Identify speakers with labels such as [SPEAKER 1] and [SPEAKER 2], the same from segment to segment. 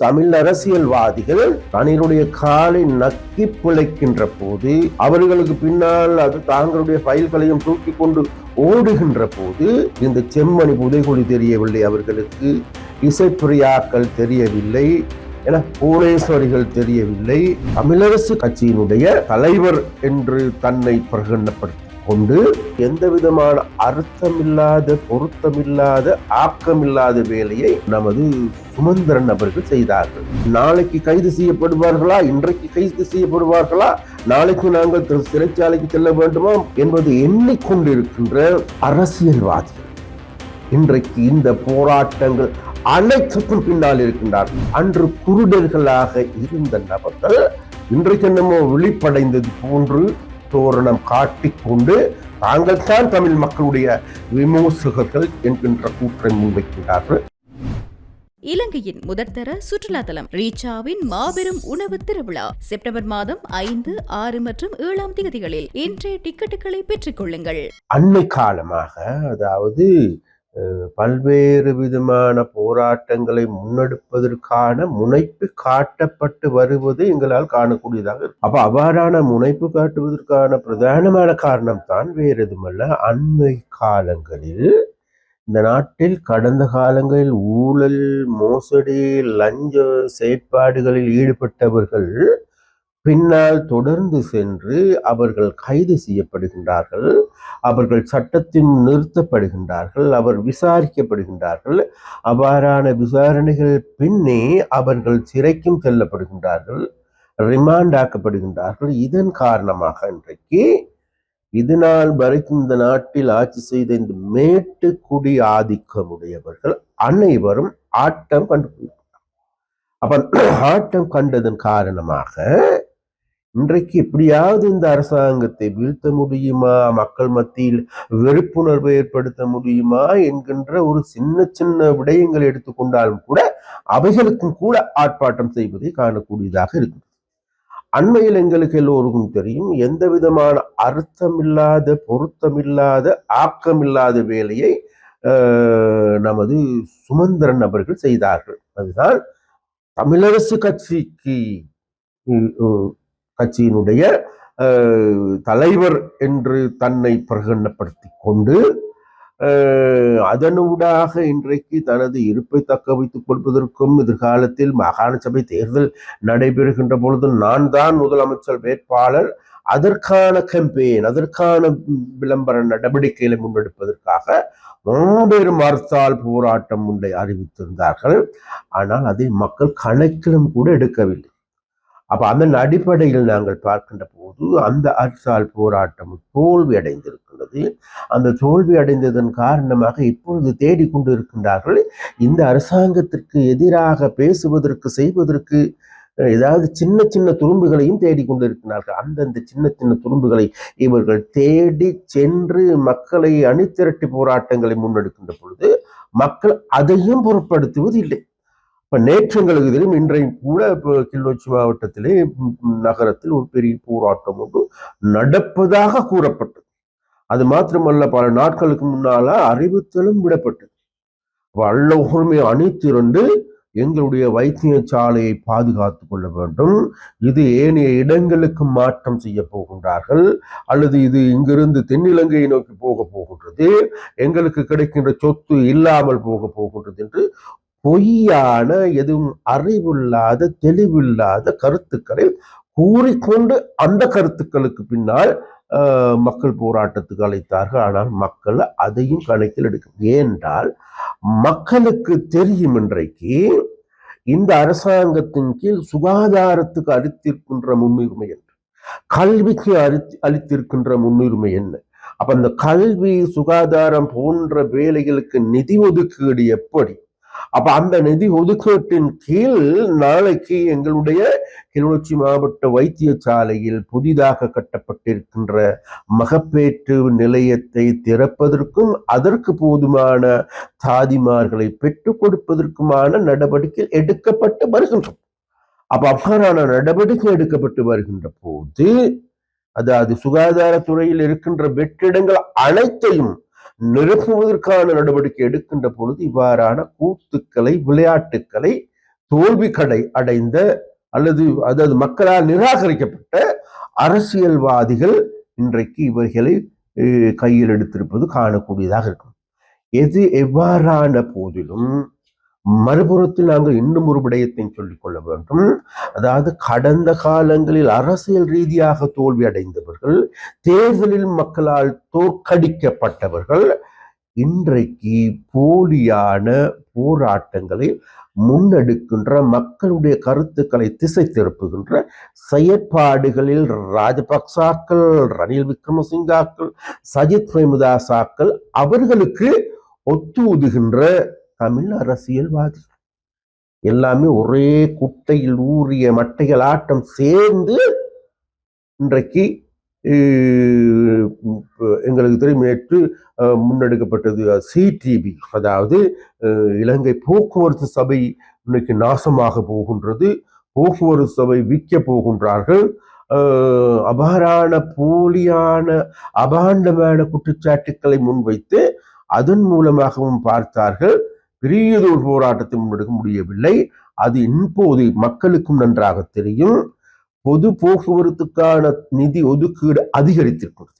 [SPEAKER 1] தமிழ் அரசியல்வாதிகள் தன்னுடைய காலை நக்கி பிழைக்கின்ற போது அவர்களுக்கு பின்னால் அது தாங்களுடைய ஃபைல்களையும் தூக்கி கொண்டு ஓடுகின்ற போது இந்த செம்மணி புதைகுழி தெரியவில்லை அவர்களுக்கு. இசைப்பிரியாக்கள் தெரியவில்லை. என புவனேஸ்வரிகள் தெரியவில்லை. தமிழரசு கட்சியினுடைய தலைவர் என்று தன்னை பிரகடனப்படுத்த கொண்டு எந்த விதமான அர்த்தமில்லாத பொருத்தமில்லாத ஆக்கமில்லாத வேலையை நமது சுமந்திரன் அவர்கள் செய்தார்கள். நாளைக்கு கைது செய்யப்படுவார்களா? இன்றைக்கு கைது செய்யப்படுவார்களா? நாளைக்கு நாங்கள் திரு- சிறைச்சாலைக்கு செல்ல வேண்டுமா? என்பது எண்ணிக்கொண்டிருக்கின்ற அரசியல்வாதிகள். இன்றைக்கு இந்த போராட்டங்கள் அனைத்துக்கும் பின்னால் இருக்கின்றார் அன்று குருடர்களாக இருந்த நபர்கள் இன்றைக்கு என்னமோ விழிப்படைந்தது போன்று தோரணம் காட்டிக்கொண்டு தாங்கள் தான் தமிழ் மக்களுடைய விமோசகர்கள் என்கின்ற கூற்றை முன்வைக்கின்றார்கள்
[SPEAKER 2] இலங்கையின் முதற்தர சுற்றுலா தலம் ரீச்சாவின் மாபெரும் உணவு திருவிழா செப்டம்பர் மாதம் ஐந்து ஆறு மற்றும் ஏழாம் தேதிகளில் இன்றைய டிக்கெட்டுகளை பெற்றுக் கொள்ளுங்கள்.
[SPEAKER 1] அண்மை காலமாக அதாவது பல்வேறு விதமான போராட்டங்களை முன்னெடுப்பதற்கான முனைப்பு காட்டப்பட்டு வருவது எங்களால் காணக்கூடியதாக இருக்கும் அப்ப அவ்வாறான முனைப்பு காட்டுவதற்கான பிரதானமான காரணம் தான் வேறு எதுமல்ல அண்மை காலங்களில் இந்த நாட்டில் கடந்த காலங்களில் ஊழல் மோசடி லஞ்ச செயற்பாடுகளில் ஈடுபட்டவர்கள் பின்னால் தொடர்ந்து சென்று அவர்கள் கைது செய்யப்படுகின்றார்கள். அவர்கள் சட்டத்தின் நிறுத்தப்படுகின்றார்கள். அவர் விசாரிக்கப்படுகின்றார்கள். அவ்வாறான விசாரணைகள் பின்னே அவர்கள் சிறைக்கும் செல்லப்படுகின்றார்கள். ரிமாண்ட் ஆக்கப்படுகின்றார்கள். இதன் காரணமாக இன்றைக்கு இது நாள் வரைக்கும் இந்த நாட்டில் ஆட்சி செய்த இந்த மேட்டுக்குடி ஆதிக்கமுடையவர்கள் அனைவரும் ஆட்டம் கண்டு அப்ப ஆட்டம் கண்டதன் காரணமாக இன்றைக்கு எப்படியாவது இந்த அரசாங்கத்தை வீழ்த்த முடியுமா? மக்கள் மத்தியில் வெறுப்புணர்வை ஏற்படுத்த முடியுமா? என்கின்ற ஒரு சின்ன சின்ன விடயங்களை எடுத்துக்கொண்டாலும் கூட அவைகளுக்கும் கூட ஆர்ப்பாட்டம் செய்வதை காணக்கூடியதாக இருக்கும் அண்மையில் எங்களுக்கு எல்லோருக்கும் தெரியும் எந்த விதமான அர்த்தமில்லாத பொருத்தமில்லாத ஆக்கமில்லாத வேலையை நமது சுமந்திரன் அவர்கள் செய்தார்கள். அதுதான் தமிழரசு கட்சிக்கு கட்சியினுடைய தலைவர் என்று தன்னை பிரகடனப்படுத்தி கொண்டு அதனூடாக இன்றைக்கு தனது இருப்பை தக்க வைத்துக் கொள்வதற்கும் எதிர்காலத்தில் மாகாண சபை தேர்தல் நடைபெறுகின்ற பொழுது நான் தான் முதலமைச்சர் வேட்பாளர். அதற்கான கம்பெயின் அதற்கான விளம்பர நடவடிக்கைகளை முன்னெடுப்பதற்காக மாபெரும் மறுத்தால் போராட்டம் ஒன்றை அறிவித்திருந்தார்கள். ஆனால் அதை மக்கள் கணக்கிலும் கூட எடுக்கவில்லை. அப்போ அதன் அடிப்படையில் நாங்கள் பார்க்கின்ற போது அந்த அர்சால் போராட்டம் தோல்வி அடைந்திருக்கின்றது அந்த தோல்வி அடைந்ததன் காரணமாக இப்பொழுது தேடிக்கொண்டு இருக்கின்றார்கள் இந்த அரசாங்கத்திற்கு எதிராக பேசுவதற்கு செய்வதற்கு ஏதாவது சின்ன சின்ன துரும்புகளையும் தேடிக்கொண்டிருக்கிறார்கள் அந்தந்த சின்ன சின்ன துரும்புகளை இவர்கள் தேடி சென்று மக்களை அணிதிரட்டி போராட்டங்களை முன்னெடுக்கின்ற பொழுது மக்கள் அதையும் பொருட்படுத்துவது இல்லை இப்போ நேற்று எங்களுக்கு தெரியும் இன்றையும் கூட இப்போ கிள்ளோச்சி மாவட்டத்திலே நகரத்தில் ஒரு பெரிய போராட்டம் ஒன்று நடப்பதாக கூறப்பட்டது. அது மாத்திரமல்ல பல நாட்களுக்கு முன்னால அறிவித்தலும் விடப்பட்டது. வல்லோருமே அணித்திரண்டு எங்களுடைய வைத்தியசாலையை பாதுகாத்து கொள்ள வேண்டும். இது ஏனைய இடங்களுக்கு மாற்றம் செய்ய போகின்றார்கள். அல்லது இது இங்கிருந்து தென்னிலங்கையை நோக்கி போக போகின்றது. எங்களுக்கு கிடைக்கின்ற சொத்து இல்லாமல் போக போகின்றது என்று பொய்யான எதுவும் அறிவில்லாத தெளிவில்லாத கருத்துக்களை கூறிக்கொண்டு அந்த கருத்துக்களுக்கு பின்னால் மக்கள் போராட்டத்துக்கு அழைத்தார்கள். ஆனால் மக்கள் அதையும் கணக்கில் எடுக்கும் ஏனென்றால் மக்களுக்கு தெரியும் இன்றைக்கு இந்த அரசாங்கத்தின் கீழ் சுகாதாரத்துக்கு அளித்திருக்கின்ற முன்னுரிமை என்ன? கல்விக்கு அளித்து அளித்திருக்கின்ற முன்னுரிமை என்ன? அப்ப அந்த கல்வி சுகாதாரம் போன்ற வேலைகளுக்கு நிதி ஒதுக்கீடு எப்படி? அப்ப அந்த நிதி ஒதுக்கீட்டின் கீழ் நாளைக்கு எங்களுடைய கிளிநொச்சி மாவட்ட வைத்தியசாலையில் புதிதாக கட்டப்பட்டிருக்கின்ற மகப்பேற்று நிலையத்தை திறப்பதற்கும் அதற்கு போதுமான தாதிமார்களை பெற்றுக் கொடுப்பதற்குமான நடவடிக்கை எடுக்கப்பட்டு வருகின்றோம் அப்ப அவ்வாறான நடவடிக்கை எடுக்கப்பட்டு வருகின்ற போது அதாவது சுகாதாரத்துறையில் இருக்கின்ற வெற்றிடங்கள் அனைத்தையும் நிரப்புவதற்கான நடவடிக்கை எடுக்கின்ற பொழுது இவ்வாறான கூத்துக்களை விளையாட்டுக்களை தோல்வி கடை அடைந்த அல்லது அதாவது மக்களால் நிராகரிக்கப்பட்ட அரசியல்வாதிகள் இன்றைக்கு இவர்களை கையில் எடுத்திருப்பது காணக்கூடியதாக இருக்கும். எது எவ்வாறான போதிலும் மறுபுறத்தில் நாங்கள் இன்னும் ஒரு விடயத்தை சொல்லிக் கொள்ள வேண்டும். அதாவது கடந்த காலங்களில் அரசியல் ரீதியாக தோல்வி அடைந்தவர்கள் தேர்தலில் மக்களால் தோற்கடிக்கப்பட்டவர்கள் இன்றைக்கு போலியான போராட்டங்களை முன்னெடுக்கின்ற மக்களுடைய கருத்துக்களை திசை திருப்புகின்ற செயற்பாடுகளில் ராஜபக்சாக்கள் ரணில் விக்ரமசிங்காக்கள் சஜித் பிரேமதாசாக்கள் அவர்களுக்கு ஒத்தூதுகின்ற தமிழ் அரசியல்வாதி எல்லாமே ஒரே குட்டையில் ஊறிய மட்டைகள் ஆட்டம் சேர்ந்து இன்றைக்கு எங்களுக்கு தெரியும் நேற்று முன்னெடுக்கப்பட்டது சிடிபி அதாவது இலங்கை போக்குவரத்து சபை இன்னைக்கு நாசமாக போகின்றது. போக்குவரத்து சபை விற்க போகின்றார்கள். அபாரான போலியான அபாண்டமான குற்றச்சாட்டுக்களை முன்வைத்து அதன் மூலமாகவும் பார்த்தார்கள். பெரியதொரு போராட்டத்தை முன்னெடுக்க முடியவில்லை. அது இப்போது மக்களுக்கும் நன்றாக தெரியும். பொது போக்குவரத்துக்கான நிதி ஒதுக்கீடு அதிகரித்திருக்கிறது.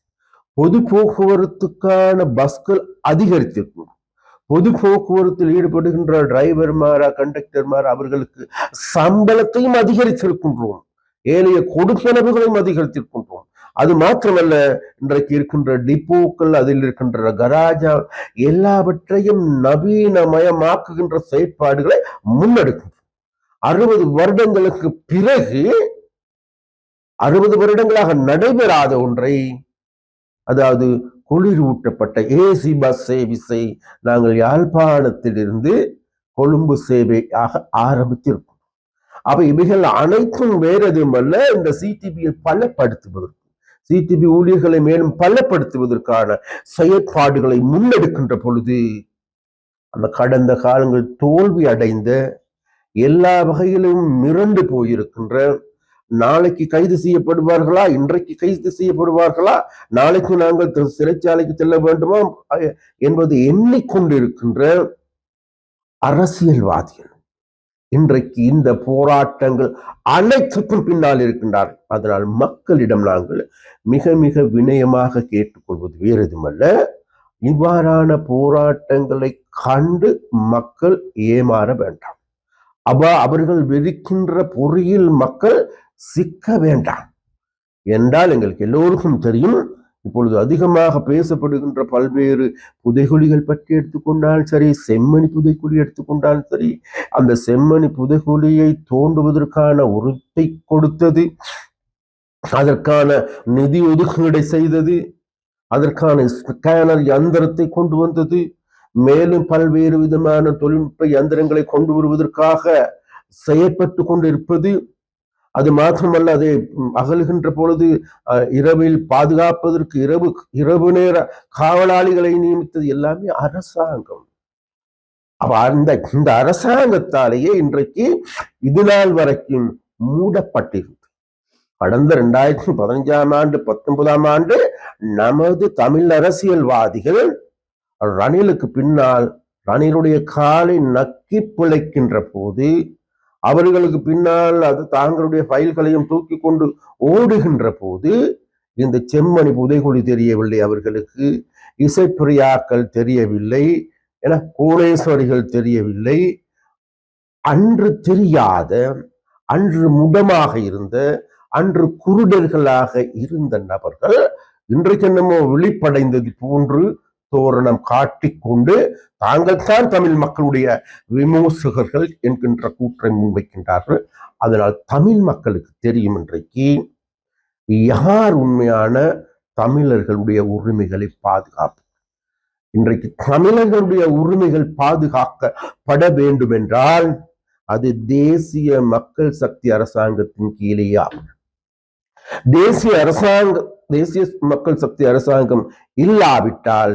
[SPEAKER 1] பொது போக்குவரத்துக்கான பஸ்கள் அதிகரித்திருக்கும் பொது போக்குவரத்தில் ஈடுபடுகின்ற டிரைவர்மாரா கண்டக்டர்மார் அவர்களுக்கு சம்பளத்தையும் அதிகரித்திருக்கின்றோம். ஏனைய கொடுப்பனவுகளையும் அதிகரித்திருக்கின்றோம். அது மாத்திரமல்ல இன்றைக்கு இருக்கின்ற டிப்போக்கள் அதில் இருக்கின்ற கராஜா எல்லாவற்றையும் நவீனமயமாக்குகின்ற செயற்பாடுகளை முன்னெடுக்கும். அறுபது வருடங்களுக்கு பிறகு அறுபது வருடங்களாக நடைபெறாத ஒன்றை அதாவது குளிரூட்டப்பட்ட ஏசி பஸ் சேவிஸை நாங்கள் யாழ்ப்பாணத்திலிருந்து கொழும்பு சேவையாக ஆரம்பித்திருக்கோம் அப்ப இவைகள் அனைத்தும் வேற அல்ல இந்த சிடிபியை பலப்படுத்துவதற்கு. சிடிபி ஊழியர்களை மேலும் பலப்படுத்துவதற்கான செயற்பாடுகளை முன்னெடுக்கின்ற பொழுது அந்த கடந்த காலங்கள் தோல்வி அடைந்த எல்லா வகையிலும் மிரண்டு போயிருக்கின்ற நாளைக்கு கைது செய்யப்படுவார்களா? இன்றைக்கு கைது செய்யப்படுவார்களா? நாளைக்கு நாங்கள் சிறைச்சாலைக்கு செல்ல வேண்டுமா? அஹ், என்பது எண்ணிக்கொண்டிருக்கின்ற அரசியல்வாதிகள். இன்றைக்கு இந்த போராட்டங்கள் அனைத்துக்கும் பின்னால் இருக்கின்றார்கள் அதனால் மக்களிடம் நாங்கள் மிக மிக வினயமாக கேட்டுக்கொள்வது வேறு எதுமல்ல இவ்வாறான போராட்டங்களை கண்டு மக்கள் ஏமாற வேண்டாம். அவ அவர்கள் வெறுக்கின்ற பொறியில் மக்கள் சிக்க வேண்டாம். என்றால் எங்களுக்கு எல்லோருக்கும் தெரியும் இப்பொழுது அதிகமாக பேசப்படுகின்ற பல்வேறு புதைகுழிகள் பற்றி எடுத்துக்கொண்டால் சரி செம்மணி புதைக்குழி எடுத்துக்கொண்டால் சரி அந்த செம்மணி புதைகுழியை தோண்டுவதற்கான உறுத்தை கொடுத்தது அதற்கான நிதி ஒதுக்கீடை செய்தது அதற்கான ஸ்கேனர் யந்திரத்தை கொண்டு வந்தது மேலும் பல்வேறு விதமான தொழில்நுட்ப யந்திரங்களை கொண்டு வருவதற்காக செயற்பட்டு கொண்டிருப்பது அது மாத்திரமல்ல அதை ம், அகலுகின்ற பொழுது அஹ், இரவில் பாதுகாப்பதற்கு இரவு இரவு நேர காவலாளிகளை நியமித்தது எல்லாமே அரசாங்கம். அந்த இந்த அரசாங்கத்தாலேயே இன்றைக்கு இது நாள் வரைக்கும் மூடப்பட்டிருந்தது கடந்த ரெண்டாயிரத்தி பதினஞ்சாம் ஆண்டு பத்தொன்பதாம் ஆண்டு நமது தமிழ் அரசியல்வாதிகள் ரணிலுக்கு பின்னால் ரணிலுடைய காலை நக்கி பிழைக்கின்ற போது அவர்களுக்கு பின்னால் அது தாங்களுடைய ஃபைல்களையும் தூக்கி கொண்டு ஓடுகின்ற போது இந்த செம்மணி புதைகுழி தெரியவில்லை அவர்களுக்கு. இசைப்பிரியாக்கள் தெரியவில்லை. என கோடேஸ்வரிகள் தெரியவில்லை. அன்று தெரியாத அன்று முடமாக இருந்த அன்று குருடர்களாக இருந்த நபர்கள் இன்றைக்கு என்னமோ விழிப்படைந்தது போன்று தோரணம் காட்டிக்கொண்டு தாங்கள் தான் தமிழ் மக்களுடைய விமோசகர்கள் என்கின்ற கூற்றை முன்வைக்கின்றார்கள். அதனால் தமிழ் மக்களுக்கு தெரியும் இன்றைக்கு யார் உண்மையான தமிழர்களுடைய உரிமைகளை பாதுகாப்பு? இன்றைக்கு தமிழர்களுடைய உரிமைகள் பாதுகாக்கப்பட வேண்டும் என்றால் அது தேசிய மக்கள் சக்தி அரசாங்கத்தின் கீழேயா? தேசிய அரசாங்க தேசிய மக்கள் சக்தி அரசாங்கம் இல்லாவிட்டால்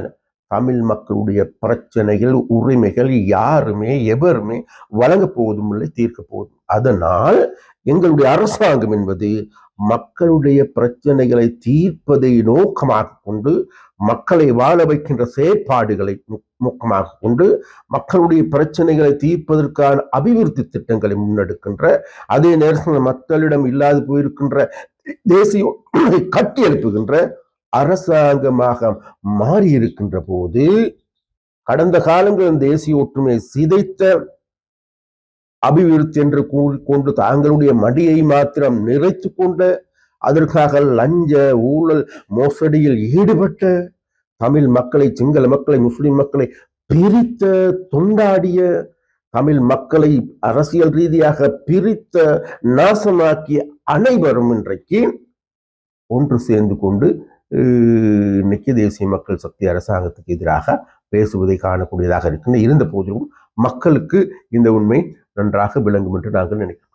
[SPEAKER 1] தமிழ் மக்களுடைய பிரச்சனைகள் உரிமைகள் யாருமே எவருமே வழங்க போவதும் இல்லை தீர்க்க போவதும் அதனால் எங்களுடைய அரசாங்கம் என்பது மக்களுடைய பிரச்சனைகளை தீர்ப்பதை நோக்கமாக கொண்டு மக்களை வாழ வைக்கின்ற செயற்பாடுகளை நோக்கமாக கொண்டு மக்களுடைய பிரச்சனைகளை தீர்ப்பதற்கான அபிவிருத்தி திட்டங்களை முன்னெடுக்கின்ற அதே நேரத்தில் மக்களிடம் இல்லாது போயிருக்கின்ற தேசிய கட்டி எழுப்புகின்ற அரசாங்கமாக மாறியிருக்கின்ற போது கடந்த காலங்களில் தேசிய ஒற்றுமையை சிதைத்த அபிவிருத்தி என்று கூறிக்கொண்டு தாங்களுடைய மடியை மாத்திரம் நிறைத்து கொண்ட அதற்காக லஞ்ச ஊழல் மோசடியில் ஈடுபட்ட தமிழ் மக்களை சிங்கள மக்களை முஸ்லிம் மக்களை பிரித்த தொண்டாடிய தமிழ் மக்களை அரசியல் ரீதியாக பிரித்த நாசமாக்கிய அனைவரும் இன்றைக்கு ஒன்று சேர்ந்து கொண்டு இன்னைக்கு தேசிய மக்கள் சக்தி அரசாங்கத்துக்கு எதிராக பேசுவதை காணக்கூடியதாக இருக்கின்ற இருந்த போதிலும் மக்களுக்கு இந்த உண்மை நன்றாக விளங்கும் என்று நாங்கள் நினைக்கிறோம்.